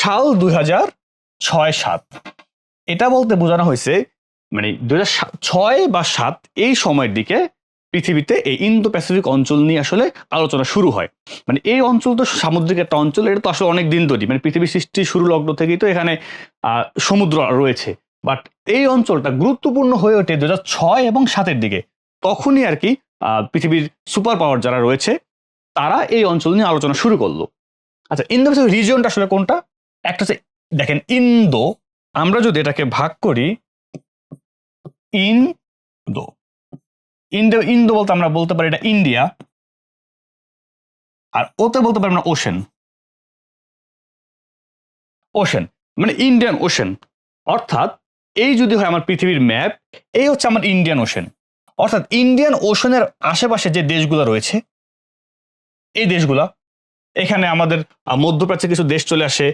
সাল দুই হাজার ছয় সাত। এটা বলতে বোঝানো হয়েছে মানে হাজার ছয় বা সাত এই সময়ের দিকে পৃথিবীতে এই ইন্দো প্যাসিফিক অঞ্চল নিয়ে আসলে আলোচনা শুরু হয়। মানে এই অঞ্চল তো সামুদ্রিক একটা অঞ্চল, এটা তো আসলে অনেক দিন ধরেই। মানে পৃথিবীর সৃষ্টি শুরু লগ্ন থেকেই তো এখানে সমুদ্র রয়েছে। বাট এই অঞ্চলটা গুরুত্বপূর্ণ হয়ে ওঠে দু ছয় এবং সাতের দিকে। তখনই আর কি পৃথিবীর সুপার পাওয়ার যারা রয়েছে, তারা এই অঞ্চল নিয়ে আলোচনা শুরু করল। আচ্ছা ইন্দো প্যাসিফিক রিজিয়নটা আসলে কোনটা? একটা হচ্ছে দেখেন ইন্দো আমরা যদি এটাকে ভাগ করি ইন্দো। ইন্দো ইন্দো বলতে আমরা বলতে পারি এটা ইন্ডিয়া আর ওতে বলতে পারি আমরা ওশেন। ওশেন মানে ইন্ডিয়ান ওশেন। অর্থাৎ এই যদি হয় আমার পৃথিবীর ম্যাপ এই হচ্ছে আমার ইন্ডিয়ান ওশেন। অর্থাৎ ইন্ডিয়ান ওশনের আশেপাশে যে দেশগুলো রয়েছে এই দেশগুলা এখানে আমাদের আহ, মধ্যপ্রাচ্যের কিছু দেশ চলে আসে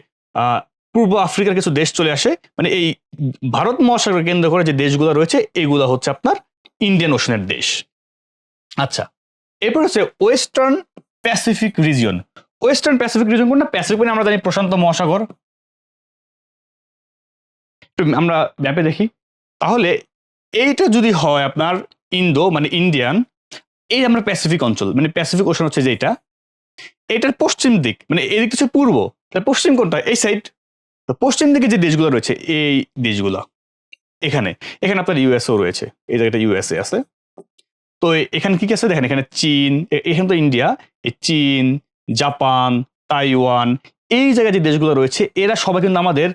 পূর্ব আফ্রিকার কিছু দেশ চলে আসে। মানে এই ভারত মহাসাগর কেন্দ্র করে যে দেশগুলো রয়েছে, এগুলো হচ্ছে আপনার ইন্ডিয়ান ওশনের দেশ। আচ্ছা এরপর হচ্ছে western Pacific region. Western Pacific region কোনটা? প্যাসিফিক মানে আমরা জানি প্রশান্ত মহাসাগর। আমরা ম্যাপে দেখি। তাহলে এইটা যদি হয় আপনার ইন্দো মানে ইন্ডিয়ান, এই আমরা প্যাসিফিক অঞ্চল মানে প্যাসিফিক ওশন হচ্ছে যেটা এটার পশ্চিম দিক মানে এদিক হচ্ছে পূর্ব তাহলে পশ্চিম কোনটা এই সাইড তো পশ্চিম দিকে যে দেশগুলো রয়েছে এই দেশগুলো, এখানে এখানে আপনার ইউএসও রয়েছে, এই জায়গাটা ইউএসএ আছে, তো এখানে কি কি আছে দেখেন, এখানে চীন এখানে তো ইন্ডিয়া এই চীন, জাপান, তাইওয়ান, এই জায়গায় যে দেশগুলো রয়েছে, এরা সবাই কিন্তু আমাদের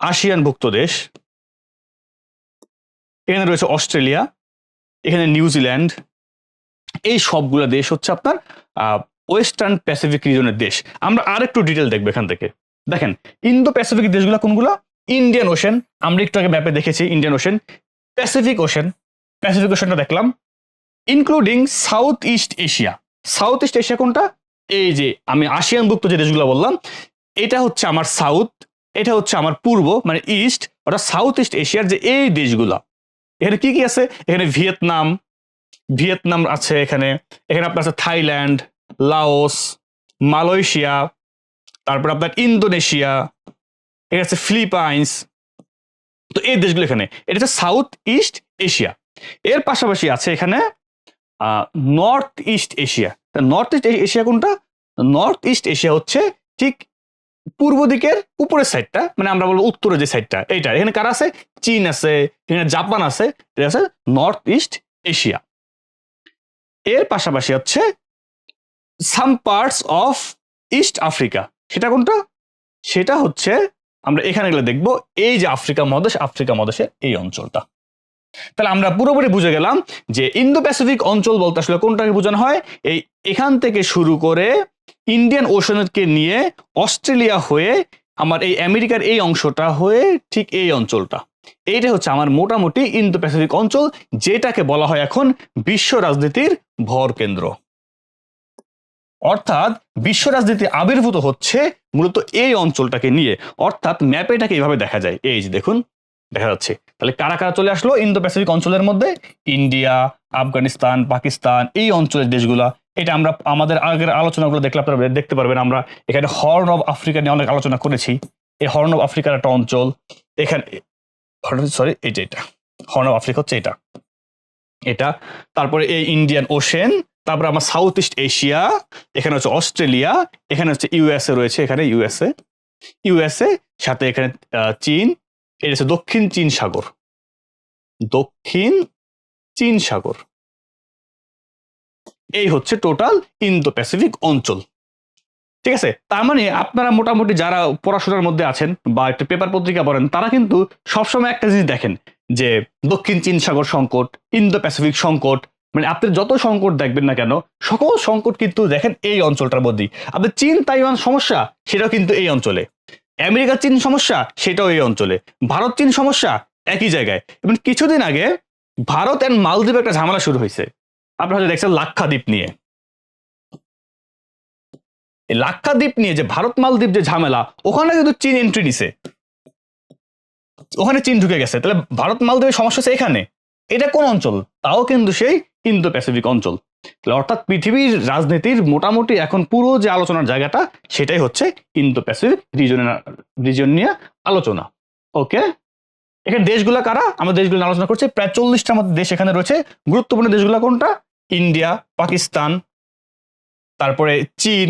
আসিয়ানভুক্ত দেশ, এখানে রয়েছে অস্ট্রেলিয়া, এখানে নিউজিল্যান্ড, এই সবগুলো দেশ হচ্ছে আপনার ওয়েস্টার্ন প্যাসিফিক রিজনের দেশ। আমরা আর একটু ডিটেল দেখব এখান থেকে। দেখেন ইন্দো প্যাসিফিক দেশগুলো কোনগুলো? ইন্ডিয়ান ওশেন আমরা একটু আগে ম্যাপে দেখেছি Indian Ocean Pacific Ocean Pacific ওশেনটা দেখলাম। Including South East Asia South East Asia কোনটা? এই যে আমি আসিয়ানভুক্ত যে দেশগুলো বললাম, এটা হচ্ছে আমার সাউথ এটা হচ্ছে আমার পূর্ব মানে ইস্ট অর্থাৎ সাউথ ইস্ট এশিয়ার যে এই দেশগুলা। এখানে কি কি আছে? এখানে ভিয়েতনাম ভিয়েতনাম আছে এখানে এখানে আপনার আছে থাইল্যান্ড লাওস, মালয়েশিয়া, তারপর আপনার ইন্দোনেশিয়া এখানে আছে ফিলিপাইন্স। তো এই দেশগুলো এখানে, এটা হচ্ছে সাউথ ইস্ট এশিয়া এর পাশাপাশি আছে এখানে North East Asia North East Asia কোনটা? নর্থ ইস্ট এশিয়া হচ্ছে ঠিক পূর্ব দিকের উপরের সাইডটা মানে আমরা বলব উত্তরের যে সাইডটা এইটা। এখানে কারা আছে? চীন আছে, এখানে জাপান আছে এটা আছে? নর্থ ইস্ট এশিয়া এর পাশাপাশি হচ্ছে some parts of East Africa সেটা কোনটা? সেটা হচ্ছে, আমরা এখানে গেলে দেখব, এই যে আফ্রিকা মহাদেশ, আফ্রিকা মহাদেশের এই অঞ্চলটা। তাহলে আমরা পুরোপুরি বুঝে গেলাম যে ইন্দো প্যাসিফিক অঞ্চল বলতে আসলে কোনটাকে বোঝানো হয়? এই এখান থেকে শুরু করে ইন্ডিয়ান ওশনকে নিয়ে অস্ট্রেলিয়া হয়ে আমার এই আমেরিকার এই অংশটা হয়ে ঠিক এই অঞ্চলটা। এইটা হচ্ছে আমার মোটামুটি ইন্দো প্যাসিফিক অঞ্চল, যেটাকে বলা হয় এখন বিশ্ব রাজনীতির ভর কেন্দ্র। অর্থাৎ বিশ্ব রাজনীতি আবির্ভূত হচ্ছে মূলত এই অঞ্চলটাকে নিয়ে। অর্থাৎ ম্যাপে এটাকে এইভাবে দেখা যায়। এই যে দেখুন, দেখা যাচ্ছে। তাহলে কারা কারা চলে আসলো? ইন্দো প্যাসিফিক অঞ্চলের মধ্যে? ইন্ডিয়া, আফগানিস্তান, পাকিস্তান, এই অঞ্চলের দেশগুলা। এটা আমরা আমাদের আগের আলোচনাগুলো দেখলে আপনারা দেখতে পারবেন। আমরা এখানে হর্ন অফ আফ্রিকা নিয়ে অনেক আলোচনা করেছি। এই হর্ন অফ আফ্রিকার একটা অঞ্চল। এখানে সরি এই যে এটা। হর্ন অফ আফ্রিকা হচ্ছে এটা। এটা। তারপরে এই ইন্ডিয়ান ওশেন তারপরে আমার সাউথ ইস্ট এশিয়া এখানে হচ্ছে অস্ট্রেলিয়া এখানে হচ্ছে ইউএসএ রয়েছে, এখানে ইউএসএ ইউএসএ সাথে এখানে চীন এটা হচ্ছে দক্ষিণ চীন সাগর। দক্ষিণ চীন সাগর। এই হচ্ছে টোটাল ইন্দো প্যাসিফিক অঞ্চল। ঠিক আছে? তার মানে আপনারা মোটামুটি যারা পড়াশোনার মধ্যে আছেন বা একটা পেপার পত্রিকা পড়েন, তারা কিন্তু সবসময় একটা জিনিস দেখেন যে দক্ষিণ চীন সাগর সংকট ইন্দো প্যাসিফিক সংকট মানে আপনি যত সংকট দেখবেন না কেন, সকল সংকট কিন্তু দেখেন এই অঞ্চলটার মধ্যেই। আপনি চীন, তাইওয়ান সমস্যা, সেটাও কিন্তু এই অঞ্চলে। আমেরিকা চীন সমস্যা, সেটাও এই অঞ্চলে। ভারত, চীন সমস্যা, একই জায়গায়। এবং কিছুদিন আগে ভারত অ্যান্ড মালদ্বীপ একটা ঝামেলা শুরু হয়েছে। আপনারা হয়তো দেখছেন লাক্ষাদ্বীপ নিয়ে। লাক্ষাদ্বীপ নিয়ে যে ভারত, মালদ্বীপ যে ঝামেলা, ওখানে কিন্তু চীন এন্ট্রি নিছে। ওখানে চীন ঢুকে গেছে। তাহলে ভারত, মালদ্বীপের সমস্যা হচ্ছে এখানে। এটা কোন অঞ্চল? তাও কিন্তু সেই ইন্দো প্যাসিফিক অঞ্চল অর্থাৎ পৃথিবীর রাজনীতির মোটামুটি এখন পুরো যে আলোচনার জায়গাটা, সেটাই হচ্ছে ইন্দো প্যাসিফিক রিজনের রিজন নিয়ে আলোচনা। ওকে এখানে দেশগুলো কারা? আমরা দেশগুলো আলোচনা করছি। প্রায় চল্লিশটার মধ্যে দেশ এখানে রয়েছে। গুরুত্বপূর্ণ দেশগুলো কোনটা? ইন্ডিয়া, পাকিস্তান, তারপরে চীন,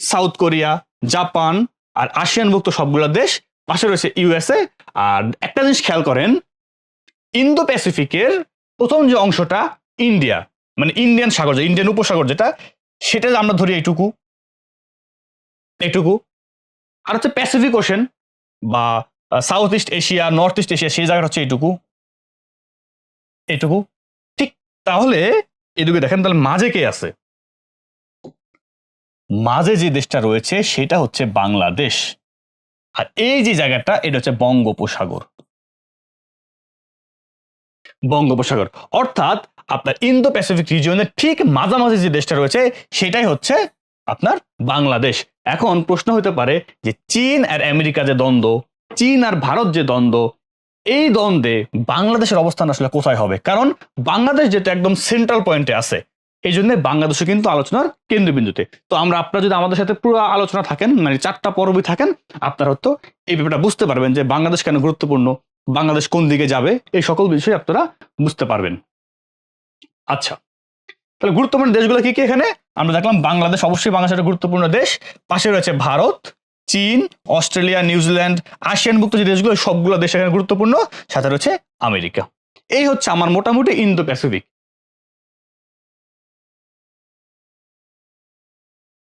সাউথ কোরিয়া, জাপান আর আসিয়ানভুক্ত সবগুলো দেশ। পাশে রয়েছে ইউএসএ আর একটা জিনিস খেয়াল করেন ইন্দো প্যাসিফিকের প্রথম যে অংশটা ইন্ডিয়া মানে ইন্ডিয়ান সাগর যে ইন্ডিয়ান উপসাগর যেটা, সেটা আমরা ধরি এইটুকু। এইটুকু। আর হচ্ছে প্যাসিফিক ওশেন বা South East Asia North East Asia সেই জায়গাটা হচ্ছে এইটুকু। এইটুকু। ঠিক তাহলে এদিকে দেখেন তাহলে মাঝে কে আছে? মাঝে যে দেশটা রয়েছে, সেটা হচ্ছে বাংলাদেশ। আর এই যে জায়গাটা, এটা হচ্ছে বঙ্গোপসাগর। বঙ্গোপসাগর। অর্থাৎ আপনার ইন্দো প্যাসিফিক রিজিয়নের ঠিক মাঝামাঝি যে দেশটা রয়েছে, সেটাই হচ্ছে আপনার বাংলাদেশ। এখন প্রশ্ন হতে পারে যে চীন আর আমেরিকা যে দ্বন্দ্ব, চীন আর ভারত যে দ্বন্দ্ব, এই দ্বন্দ্বে বাংলাদেশের অবস্থান আসলে কোথায় হবে? কারণ বাংলাদেশ যেটা একদম সেন্ট্রাল পয়েন্টে আছে এই জন্য বাংলাদেশে কিন্তু আলোচনার কেন্দ্রবিন্দুতে। তো আমরা আপনারা যদি আমাদের সাথে পুরো আলোচনা থাকেন মানে চারটা পর্বই থাকেন, আপনারা হয়তো এই ব্যাপারটা বুঝতে পারবেন যে বাংলাদেশ কেন গুরুত্বপূর্ণ, বাংলাদেশ কোন দিকে যাবে, এই সকল বিষয় আপনারা বুঝতে পারবেন। আচ্ছা। তাহলে গুরুত্বপূর্ণ দেশগুলো কি কি এখানে? আমরা দেখলাম বাংলাদেশ, অবশ্যই বাংলাদেশের একটা গুরুত্বপূর্ণ দেশ। পাশে রয়েছে ভারত, চীন, অস্ট্রেলিয়া, নিউজিল্যান্ড, আসিয়ানভুক্ত যে দেশগুলো, সবগুলো দেশ এখানে গুরুত্বপূর্ণ। সাথে রয়েছে আমেরিকা। এই হচ্ছে আমার মোটামুটি ইন্দো প্যাসিফিক